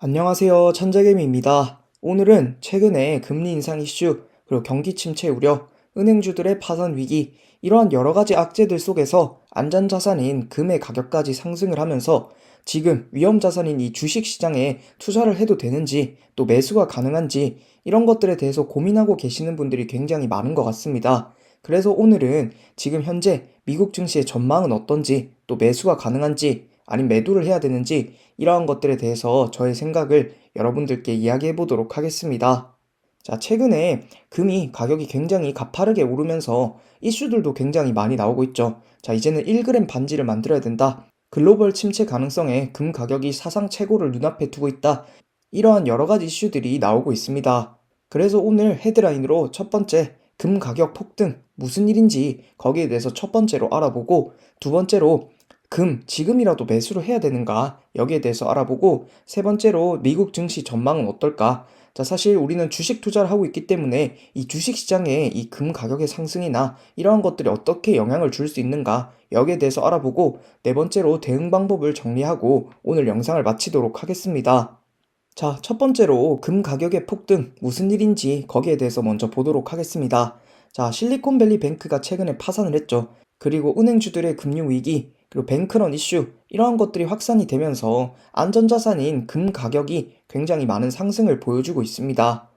안녕하세요. 천재개미입니다. 오늘은 최근에 금리 인상 이슈, 그리고 경기 침체 우려, 은행주들의 파산 위기, 이러한 여러 가지 악재들 속에서 안전 자산인 금의 가격까지 상승을 하면서 지금 위험 자산인 이 주식 시장에 투자를 해도 되는지 또 매수가 가능한지 이런 것들에 대해서 고민하고 계시는 분들이 굉장히 많은 것 같습니다. 그래서 오늘은 지금 현재 미국 증시의 전망은 어떤지 또 매수가 가능한지 아니면 매도를 해야 되는지 이러한 것들에 대해서 저의 생각을 여러분들께 이야기해 보도록 하겠습니다. 자, 최근에 금이 가격이 굉장히 가파르게 오르면서 이슈들도 굉장히 많이 나오고 있죠. 자, 이제는 1g 반지를 만들어야 된다. 글로벌 침체 가능성에 금 가격이 사상 최고를 눈앞에 두고 있다. 이러한 여러 가지 이슈들이 나오고 있습니다. 그래서 오늘 헤드라인으로 첫 번째, 금 가격 폭등, 무슨 일인지 거기에 대해서 첫 번째로 알아보고 두 번째로 금, 지금이라도 매수를 해야 되는가? 여기에 대해서 알아보고, 세 번째로 미국 증시 전망은 어떨까? 자, 사실 우리는 주식 투자를 하고 있기 때문에 이 주식 시장에 이금 가격의 상승이나 이러한 것들이 어떻게 영향을 줄 수 있는가? 여기에 대해서 알아보고, 네 번째로 대응 방법을 정리하고 오늘 영상을 마치도록 하겠습니다. 자, 첫 번째로 금 가격의 폭등, 무슨 일인지 거기에 대해서 먼저 보도록 하겠습니다. 자, 실리콘밸리 뱅크가 최근에 파산을 했죠. 그리고 은행주들의 금융 위기, 그리고 뱅크런 이슈 이러한 것들이 확산이 되면서 안전자산인 금 가격이 굉장히 많은 상승을 보여주고 있습니다.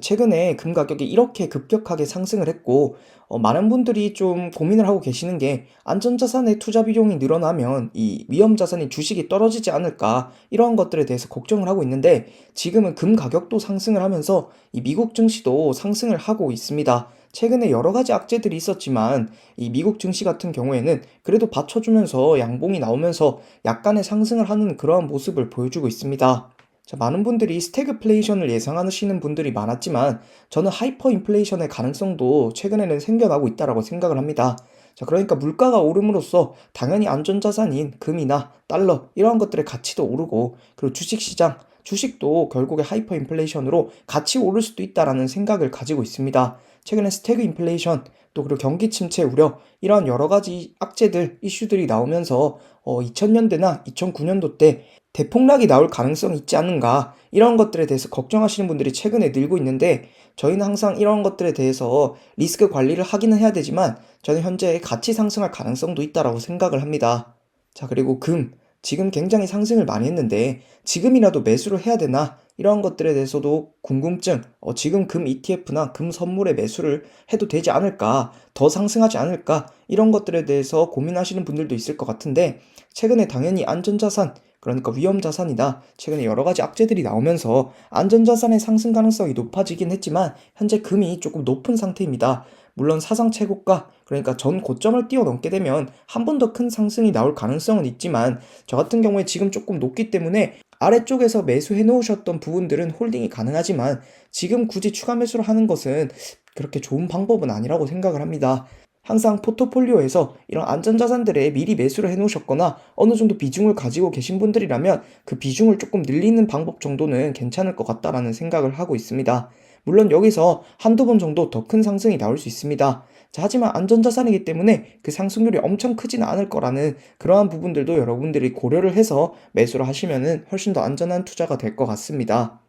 최근에 금 가격이 이렇게 급격하게 상승을 했고 어, 많은 분들이 좀 고민을 하고 계시는 게 안전자산의 투자 비용이 늘어나면 이 위험자산인 주식이 떨어지지 않을까 이러한 것들에 대해서 걱정을 하고 있는데 지금은 금 가격도 상승을 하면서 이 미국 증시도 상승을 하고 있습니다. 최근에 여러 가지 악재들이 있었지만 이 미국 증시 같은 경우에는 그래도 받쳐주면서 양봉이 나오면서 약간의 상승을 하는 그러한 모습을 보여주고 있습니다. 자, 많은 분들이 스태그플레이션을 예상하시는 분들이 많았지만 저는 하이퍼 인플레이션의 가능성도 최근에는 생겨나고 있다라고 생각을 합니다. 자, 그러니까 물가가 오름으로써 당연히 안전자산인 금이나 달러 이러한 것들의 가치도 오르고 그리고 주식시장 주식도 결국에 하이퍼 인플레이션으로 같이 오를 수도 있다라는 생각을 가지고 있습니다. 최근에 스태그 인플레이션 또 그리고 경기 침체 우려 이러한 여러 가지 악재들 이슈들이 나오면서 어, 2000년대나 2009년도 때 대폭락이 나올 가능성이 있지 않은가 이런 것들에 대해서 걱정하시는 분들이 최근에 늘고 있는데 저희는 항상 이런 것들에 대해서 리스크 관리를 하기는 해야 되지만 저는 현재 같이 상승할 가능성도 있다라고 생각을 합니다. 자 그리고 금 지금 굉장히 상승을 많이 했는데 지금이라도 매수를 해야 되나 이런 것들에 대해서도 궁금증, 어, 지금 금 ETF나 금 선물에 매수를 해도 되지 않을까, 더 상승하지 않을까, 이런 것들에 대해서 고민하시는 분들도 있을 것 같은데, 최근에 당연히 안전자산, 그러니까 위험자산이다. 최근에 여러 가지 악재들이 나오면서 안전자산의 상승 가능성이 높아지긴 했지만, 현재 금이 조금 높은 상태입니다. 물론 사상 최고가, 그러니까 전 고점을 뛰어넘게 되면 한 번 더 큰 상승이 나올 가능성은 있지만, 저 같은 경우에 지금 조금 높기 때문에 아래쪽에서 매수해 놓으셨던 부분들은 홀딩이 가능하지만 지금 굳이 추가 매수를 하는 것은 그렇게 좋은 방법은 아니라고 생각을 합니다. 항상 포트폴리오에서 이런 안전자산들에 미리 매수를 해 놓으셨거나 어느 정도 비중을 가지고 계신 분들이라면 그 비중을 조금 늘리는 방법 정도는 괜찮을 것 같다라는 생각을 하고 있습니다. 물론 여기서 한두 번 정도 더 큰 상승이 나올 수 있습니다. 자, 하지만 안전자산이기 때문에 그 상승률이 엄청 크지는 않을 거라는 그러한 부분들도 여러분들이 고려를 해서 매수를 하시면은 훨씬 더 안전한 투자가 될 것 같습니다.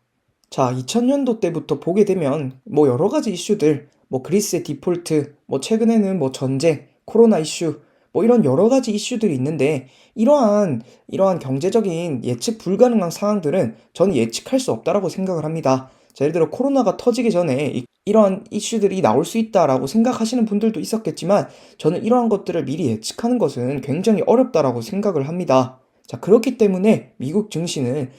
자, 2000년도 때부터 보게 되면 뭐 여러 가지 이슈들, 뭐 그리스의 디폴트, 뭐 최근에는 뭐 전쟁, 코로나 이슈, 뭐 이런 여러 가지 이슈들이 있는데 이러한 이러한 경제적인 예측 불가능한 상황들은 저는 예측할 수 없다라고 생각을 합니다. 자, 예를 들어 코로나가 터지기 전에 이, 이러한 이슈들이 나올 수 있다라고 생각하시는 분들도 있었겠지만 저는 이러한 것들을 미리 예측하는 것은 굉장히 어렵다라고 생각을 합니다. 자, 그렇기 때문에 미국 증시는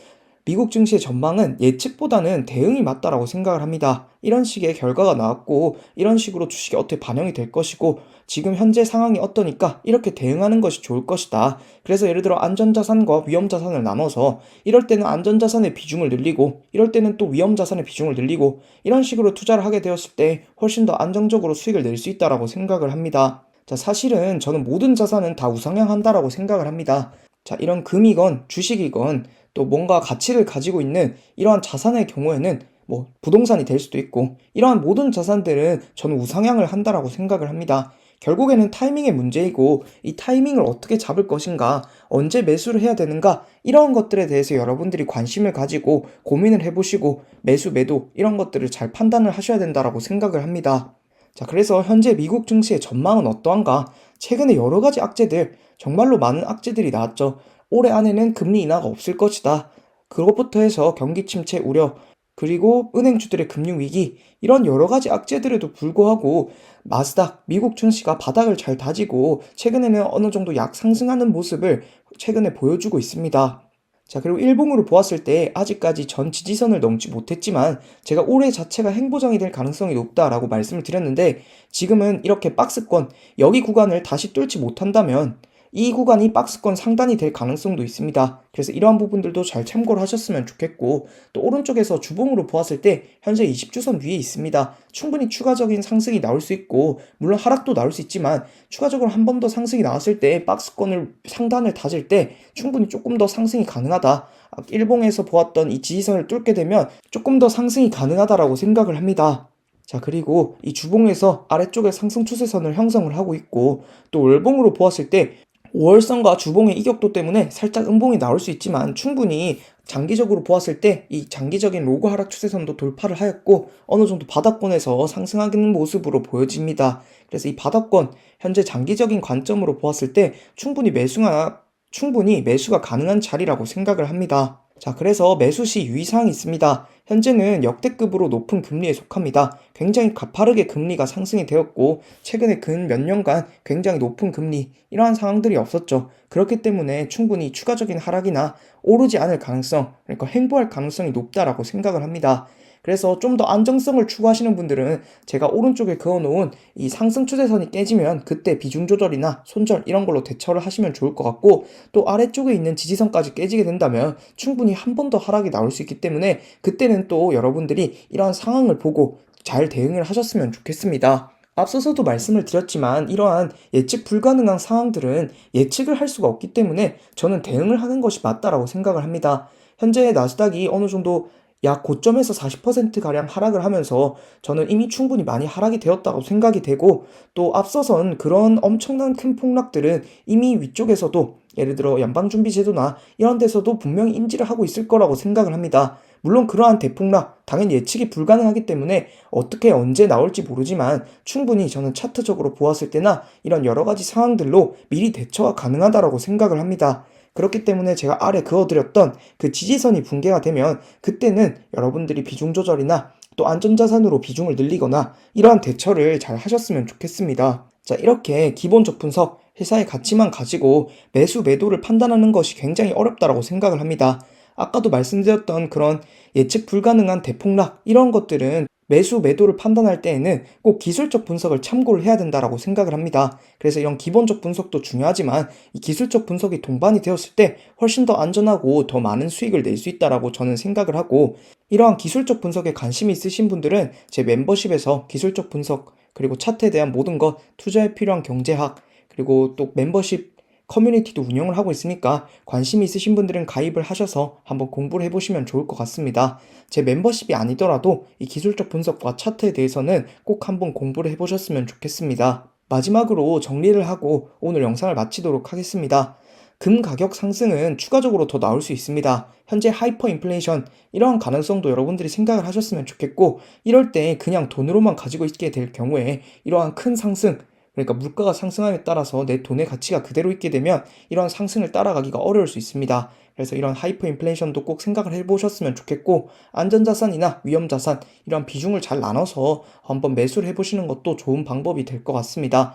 미국 증시의 전망은 예측보다는 대응이 맞다라고 생각을 합니다. 이런 식의 결과가 나왔고 이런 식으로 주식이 어떻게 반영이 될 것이고 지금 현재 상황이 어떠니까 이렇게 대응하는 것이 좋을 것이다. 그래서 예를 들어 안전자산과 위험자산을 나눠서 이럴 때는 안전자산의 비중을 늘리고 이럴 때는 또 위험자산의 비중을 늘리고 이런 식으로 투자를 하게 되었을 때 훨씬 더 안정적으로 수익을 낼 수 있다라고 생각을 합니다. 자, 사실은 저는 모든 자산은 다 우상향한다라고 생각을 합니다. 자, 이런 금이건 주식이건 또 뭔가 가치를 가지고 있는 이러한 자산의 경우에는 뭐 부동산이 될 수도 있고 이러한 모든 자산들은 저는 우상향을 한다라고 생각을 합니다. 결국에는 타이밍의 문제이고 이 타이밍을 어떻게 잡을 것인가, 언제 매수를 해야 되는가, 이런 것들에 대해서 여러분들이 관심을 가지고 고민을 해보시고 매수, 매도 이런 것들을 잘 판단을 하셔야 된다라고 생각을 합니다. 자, 그래서 현재 미국 증시의 전망은 어떠한가? 최근에 여러 가지 악재들, 정말로 많은 악재들이 나왔죠. 올해 안에는 금리 인하가 없을 것이다. 그것부터 해서 경기 침체 우려, 그리고 은행주들의 금융 위기, 이런 여러 가지 악재들에도 불구하고 나스닥, 미국 증시가 바닥을 잘 다지고 최근에는 어느 정도 약 상승하는 모습을 최근에 보여주고 있습니다. 자, 그리고 일봉으로 보았을 때 아직까지 전 지지선을 넘지 못했지만 제가 올해 자체가 행보장이 될 가능성이 높다라고 말씀을 드렸는데 지금은 이렇게 박스권, 여기 구간을 다시 뚫지 못한다면 이 구간이 박스권 상단이 될 가능성도 있습니다. 그래서 이러한 부분들도 잘 참고를 하셨으면 좋겠고 또 오른쪽에서 주봉으로 보았을 때 현재 20주선 위에 있습니다. 충분히 추가적인 상승이 나올 수 있고 물론 하락도 나올 수 있지만 추가적으로 한 번 더 상승이 나왔을 때 박스권을 상단을 다질 때 충분히 조금 더 상승이 가능하다. 일봉에서 보았던 이 지지선을 뚫게 되면 조금 더 상승이 가능하다라고 생각을 합니다. 자, 그리고 이 주봉에서 아래쪽에 상승 추세선을 형성을 하고 있고 또 월봉으로 보았을 때5 월선과 주봉의 이격도 때문에 살짝 음봉이 나올 수 있지만 충분히 장기적으로 보았을 때 이 장기적인 로그 하락 추세선도 돌파를 하였고 어느 정도 바닥권에서 상승하는 모습으로 보여집니다. 그래서 이 바닥권 현재 장기적인 관점으로 보았을 때 충분히 매수가 충분히 매수가 가능한 자리라고 생각을 합니다. 자, 그래서 매수 시 유의사항이 있습니다. 현재는 역대급으로 높은 금리에 속합니다. 굉장히 가파르게 금리가 상승이 되었고, 최근에 근 몇 년간 굉장히 높은 금리, 이러한 상황들이 없었죠. 그렇기 때문에 충분히 추가적인 하락이나 오르지 않을 가능성, 그러니까 행보할 가능성이 높다라고 생각을 합니다. 그래서 좀 더 안정성을 추구하시는 분들은 제가 오른쪽에 그어놓은 이 상승 추세선이 깨지면 그때 비중 조절이나 손절 이런 걸로 대처를 하시면 좋을 것 같고 또 아래쪽에 있는 지지선까지 깨지게 된다면 충분히 한 번 더 하락이 나올 수 있기 때문에 그때는 또 여러분들이 이러한 상황을 보고 잘 대응을 하셨으면 좋겠습니다. 앞서서도 말씀을 드렸지만 이러한 예측 불가능한 상황들은 예측을 할 수가 없기 때문에 저는 대응을 하는 것이 맞다라고 생각을 합니다. 현재 나스닥이 어느 정도 약 고점에서 40%가량 하락을 하면서 저는 이미 충분히 많이 하락이 되었다고 생각이 되고 또 앞서선 그런 엄청난 큰 폭락들은 이미 위쪽에서도 예를 들어 연방준비제도나 이런 데서도 분명히 인지를 하고 있을 거라고 생각을 합니다. 물론 그러한 대폭락 당연히 예측이 불가능하기 때문에 어떻게 언제 나올지 모르지만 충분히 저는 차트적으로 보았을 때나 이런 여러 가지 상황들로 미리 대처가 가능하다라고 생각을 합니다. 그렇기 때문에 제가 아래 그어드렸던 그 지지선이 붕괴가 되면 그때는 여러분들이 비중 조절이나 또 안전자산으로 비중을 늘리거나 이러한 대처를 잘 하셨으면 좋겠습니다. 자, 이렇게 기본 적 분석, 회사의 가치만 가지고 매수, 매도를 판단하는 것이 굉장히 어렵다라고 생각을 합니다. 아까도 말씀드렸던 그런 예측 불가능한 대폭락, 이런 것들은 매수, 매도를 판단할 때에는 꼭 기술적 분석을 참고를 해야 된다라고 생각을 합니다. 그래서 이런 기본적 분석도 중요하지만 이 기술적 분석이 동반이 되었을 때 훨씬 더 안전하고 더 많은 수익을 낼 수 있다라고 저는 생각을 하고 이러한 기술적 분석에 관심이 있으신 분들은 제 멤버십에서 기술적 분석 그리고 차트에 대한 모든 것, 투자에 필요한 경제학 그리고 또 멤버십 커뮤니티도 운영을 하고 있으니까 관심 있으신 분들은 가입을 하셔서 한번 공부를 해보시면 좋을 것 같습니다. 제 멤버십이 아니더라도 이 기술적 분석과 차트에 대해서는 꼭 한번 공부를 해보셨으면 좋겠습니다. 마지막으로 정리를 하고 오늘 영상을 마치도록 하겠습니다. 금 가격 상승은 추가적으로 더 나올 수 있습니다. 현재 하이퍼 인플레이션 이러한 가능성도 여러분들이 생각을 하셨으면 좋겠고 이럴 때 그냥 돈으로만 가지고 있게 될 경우에 이러한 큰 상승 그러니까 물가가 상승함에 따라서 내 돈의 가치가 그대로 있게 되면 이런 상승을 따라가기가 어려울 수 있습니다. 그래서 이런 하이퍼 인플레이션도 꼭 생각을 해보셨으면 좋겠고 안전자산이나 위험자산 이런 비중을 잘 나눠서 한번 매수를 해보시는 것도 좋은 방법이 될 것 같습니다.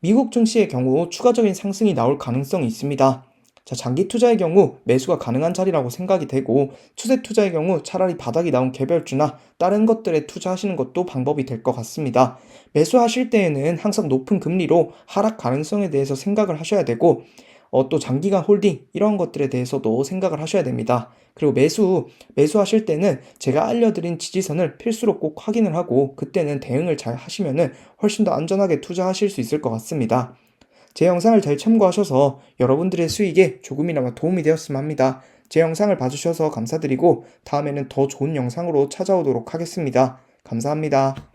미국 증시의 경우 추가적인 상승이 나올 가능성이 있습니다. 자, 장기 투자의 경우 매수가 가능한 자리라고 생각이 되고 추세 투자의 경우 차라리 바닥이 나온 개별주나 다른 것들에 투자하시는 것도 방법이 될 것 같습니다. 매수하실 때에는 항상 높은 금리로 하락 가능성에 대해서 생각을 하셔야 되고 어, 또 장기간 홀딩 이런 것들에 대해서도 생각을 하셔야 됩니다. 그리고 매수 매수하실 때는 제가 알려드린 지지선을 필수로 꼭 확인을 하고 그때는 대응을 잘 하시면은 훨씬 더 안전하게 투자하실 수 있을 것 같습니다. 제 영상을 잘 참고하셔서 여러분들의 수익에 조금이나마 도움이 되었으면 합니다. 제 영상을 봐주셔서 감사드리고 다음에는 더 좋은 영상으로 찾아오도록 하겠습니다. 감사합니다.